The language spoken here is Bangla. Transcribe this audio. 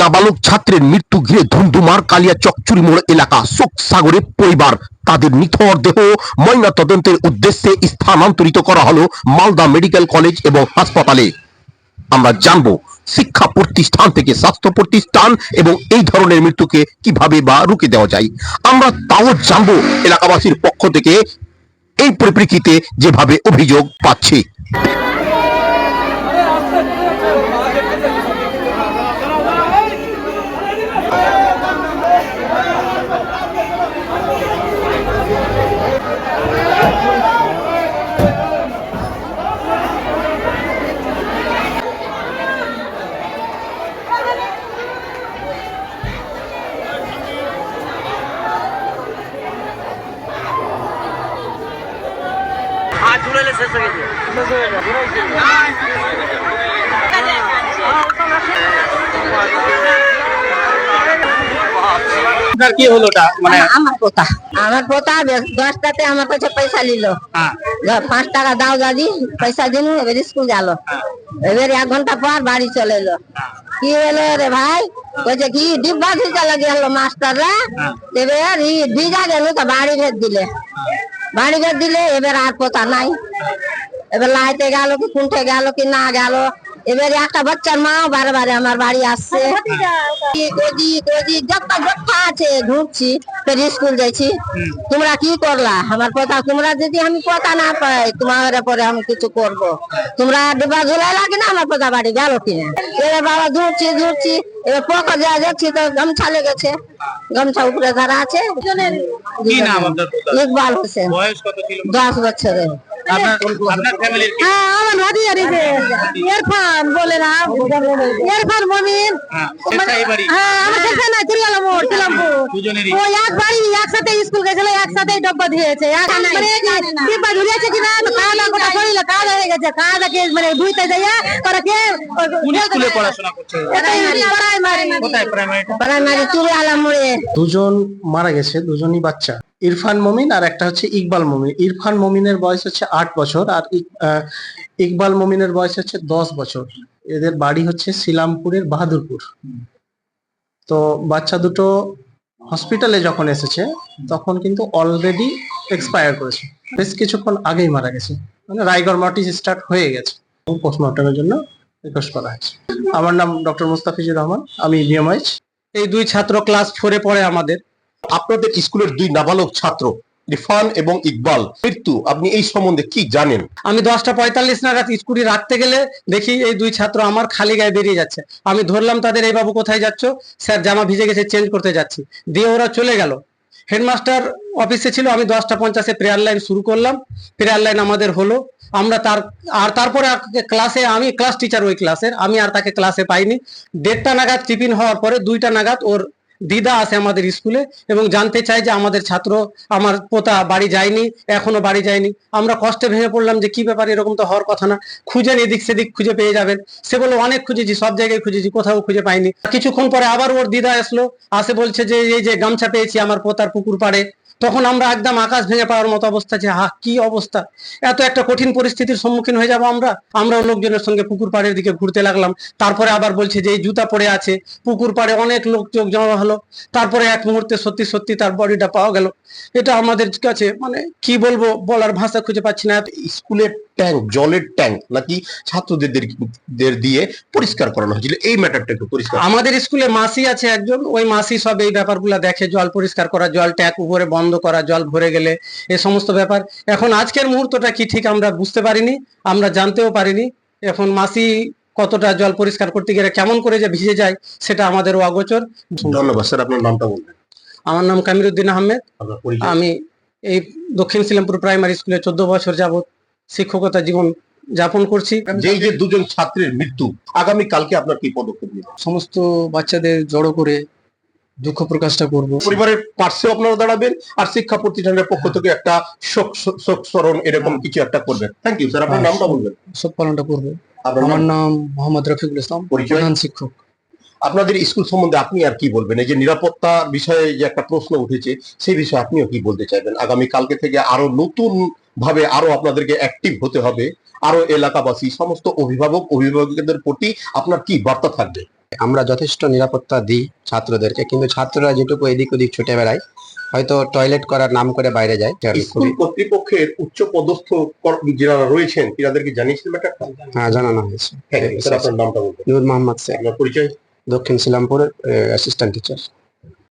নাবালক ছাত্রের মৃত্যু ঘিরে ধুমধুমার কালিয়া চকচুরি মোড় এলাকা, শোক সাগরে পরিবার। তাদের নিথর দেহ ময়না তদন্তের উদ্দেশ্যে স্থানান্তরিত করা হলো মালদা মেডিকেল কলেজ এবং হাসপাতালে। আমরা জানব শিক্ষা প্রতিষ্ঠান থেকে স্বাস্থ্য প্রতিষ্ঠান এবং এই ধরনের মৃত্যুকে কীভাবে বা রুখে দেওয়া যায়। আমরা তাও জানব এলাকাবাসীর পক্ষ থেকে এই পরিপ্রেক্ষিতে যেভাবে অভিযোগ পাচ্ছি। ঘুরাইলে শেষ হয়ে গেছে। আপনার কি হলো ওটা? মানে আমার পোতা আমার পোতা বে- দশটাতে আমার কাছে পয়সা নিল। হ্যাঁ, পাঁচ টাকা দাও দাদি পয়সা দিন এবার স্কুল গেল। এবার এক ঘণ্টা পর বাড়ি চলে এলো। কি হলো রে ভাই? বলছে কি ডিব্বা ভিজা লাগে হলো মাস্টাররা? এবার ভিজা গেল তো বাড়ি ভেজ দিলে। বাড়ি দিলে এবার আর পোতা নাই। এবার লাইতে গেল কি কুণ্ঠে গেল কি, না গেল এবার একটা বাচ্চার মা বারে বারে আমার বাড়ি আসছে। যত আছে ঘুরছি ফের স্কুল যাইছি। তোমরা কি করলা? আমার কথা তোমরা যদি আমি কথা না পাই তোমার পরে আমি কিছু করব। তোমরা ডিব্বা ঝুলাই লাগে না আমার কথা বাড়ি গেল কিনা? এবার বাবা ধুরছি ধুরছি এবার পোকা যা যাচ্ছি তো গামছা লেগেছে। গামছা উপরে ধরা আছে? ইকবাল হোসেন। দশ বছরের। হ্যাঁ আমার ভাতিজা দিছে ইরফান বলে না। ইরফান মমিন। হ্যাঁ? হ্যাঁ আমার শেষে না চুরিয়ালা মোড় ছিলামপুর ও এক বাড়ি একসাথে স্কুল গেছিল একসাথে ডব্বা দিয়েছে। এক মানে ডিব্বা ঝুলিয়েছে কিনা খাওয়া দাওয়া গোটা শরীরে খাওয়া দাওয়া হয়ে গেছে দাওয়া খেয়ে মানে ধুইতে যাইয়া পরে কে? স্কুলে পড়াশোনা করছে। প্রাইমারি। মোড়ে দুজন মারা গেছে দুজনই বাচ্চা। ইরফান মমিন আর একটা হচ্ছে ইকবাল মমিন। ইরফান মমিনের বয়স হচ্ছে আট বছর আর ইকবাল মমিনের বয়স হচ্ছে দশ বছর। এদের বাড়ি হচ্ছে শিলামপুরের বাহাদুরপুর। তো বাচ্চা দুটো হসপিটালে যখন এসেছে তখন কিন্তু অলরেডি এক্সপায়ার করেছে। বেশ কিছুক্ষণ আগেই মারা গেছে। মানে রায়গড় মার্টিস স্টার্ট হয়ে গেছে। পোস্টমর্টমের জন্য রিকোয়েস্ট করা হয়েছে। আমার নাম ডক্টর মুস্তাফিজুর রহমান, আমি বিএমআইচ এই দুই ছাত্র ক্লাস ফোরে পড়ে আমাদের। আপনাদের স্কুলের দুই নাবালক ছাত্র, ইরফান এবং ইকবাল, মৃত্যু, আপনি এই সম্বন্ধে কি জানেন? আমি দশটা পঁয়তাল্লিশ নাগাদ স্কুটি রাখতে গেলে দেখি এই দুই ছাত্র আমার খালি গায়ে বেরিয়ে যাচ্ছে। আমি ধরলাম, তাদের এই বাবু কোথায় যাচ্ছ? স্যার, জামা ভিজে গেছে, চেঞ্জ করতে যাচ্ছি। দিয়ে ওরা চলে গেল। হেডমাস্টার অফিসে ছিল, আমি দশটা পঞ্চাশে প্রেয়ার লাইন শুরু করলাম। প্রেয়ার লাইন আমাদের হলো, আমরা তার, আর তারপরে ক্লাসে আমি ক্লাস টিচার ওই ক্লাসের আমি আর তাকে ক্লাসে পাইনি। দেড়টা নাগাদ টিফিন হওয়ার পরে দুইটা নাগাদ ওর দিদা আসে আমাদের স্কুলে এবং জানতে চাই যে আমাদের ছাত্র আমার পোতা বাড়ি যায়নি, এখনও বাড়ি যায়নি। আমরা কষ্টে ভেঙে পড়লাম যে কি ব্যাপার, এরকম তো হওয়ার কথা না। খুঁজেন এদিক সেদিক খুঁজে পেয়ে যাবেন। সে বলে, অনেক খুঁজেছি, সব জায়গায় খুঁজেছি, কোথাও খুঁজে পাইনি। কিছুক্ষণ পরে আবার ওর দিদা আসলো, আসে বলছে যে, এই যে গামছা পেয়েছি আমার পোতার পুকুর পাড়ে। তখন আমরা একদম আকাশ ভেঙে পাওয়ার মতো অবস্থা যে হা কি অবস্থা? এত একটা কঠিন পরিস্থিতির সম্মুখীন হয়ে যাব আমরা? আমরা লোকজনের সঙ্গে পুকুর পাড়ের দিকে ঘুরতে লাগলাম। তারপরে আবার বলছে যে, এই জুতা পড়ে আছে। পুকুর পাড়ে অনেক লোক চোখ জমা হলো। তারপরে এক মুহূর্তে সত্যি সত্যি তার বডিটা পাওয়া গেল। এটা আমাদের কাছে মানে কি বলব? বলার ভাষা খুঁজে পাচ্ছি না। স্কুলের ট্যাঙ্ক জলের ট্যাঙ্ক নাকি ছাত্রদের দিয়ে পরিষ্কার করানো হয়েছিল। এই ম্যাটারটা একটু পরিষ্কার আমাদের স্কুলে মাসি আছে একজন ওই মাসি সব এই ব্যাপারগুলো দেখে জল পরিষ্কার করা জল ট্যাঙ্ক উপরে বন্ধ করা জল ভরে গেলে এ সমস্ত ব্যাপার। এখন আজকের মুহূর্তটা কি ঠিক আমরা বুঝতে পারিনি আমরা জানতেও পারিনি। এখন মাসি কতটা জল পরিষ্কার করতে গেলে কেমন করে যে ভিজে যায় সেটা আমাদের অগোচর। ধন্যবাদ স্যার আপনার নামটা বলবেন। আমার নাম কামিরুদ্দিন আহমেদ। আমি এই দক্ষিণ শিলামপুর প্রাইমারি স্কুলে চোদ্দ বছর যাবত শিক্ষকতা জীবন যাপন করছি। যে যে দুজন ছাত্রের মৃত্যু আগামী কালকে আপনার কি পদক্ষেপ নেবেন? সমস্ত বাচ্চাদের জড়ো করে দুঃখ প্রকাশটা করব। পরিবারের পার্শ্বেও আপনারা দাঁড়াবেন আর শিক্ষা প্রতিষ্ঠানের পক্ষ থেকে একটা শোক শোক স্মরণ এরকম কিছু একটা করবেন। থ্যাংক ইউ স্যার আপনার নামটা বলবেন। শোক পালনটা করব। আপনার আমার নাম মোহাম্মদ রফিকুল ইসলাম পরিচয়? প্রধান শিক্ষক। আপনাদের স্কুল সম্বন্ধে আপনি আর কি বলবেন? এই যে নিরাপত্তা বিষয়ে যে একটা প্রশ্ন উঠেছে সেই বিষয়ে আপনিও কি বলতে চাইবেন? আগামী কালকে থেকে আরও নতুন ভাবে আরও আপনাদেরকে অ্যাক্টিভ হতে হবে। আরও এলাকাবাসী সমস্ত অভিভাবক অভিভাবকদের প্রতি আপনার কি বার্তা থাকবে? আমরা যথেষ্ট নিরাপত্তা দিই ছাত্রদেরকে কিন্তু ছাত্ররা যেটুকু এদিক ওদিক ছুটে বেড়ায় হয়তো টয়লেট করার নাম করে বাইরে যায়। স্কুল কর্তৃপক্ষের উচ্চ পদস্থ যারা রয়েছেন তিনাদেরকে জানিয়েছিলেন ব্যাপারটা? হ্যাঁ জানানো হয়েছে। হ্যাঁ আপনার নামটা নূর মোহাম্মদ শেখ পরিচয়? দক্ষিণ শিলামপুরের অ্যাসিস্ট্যান্ট টিচার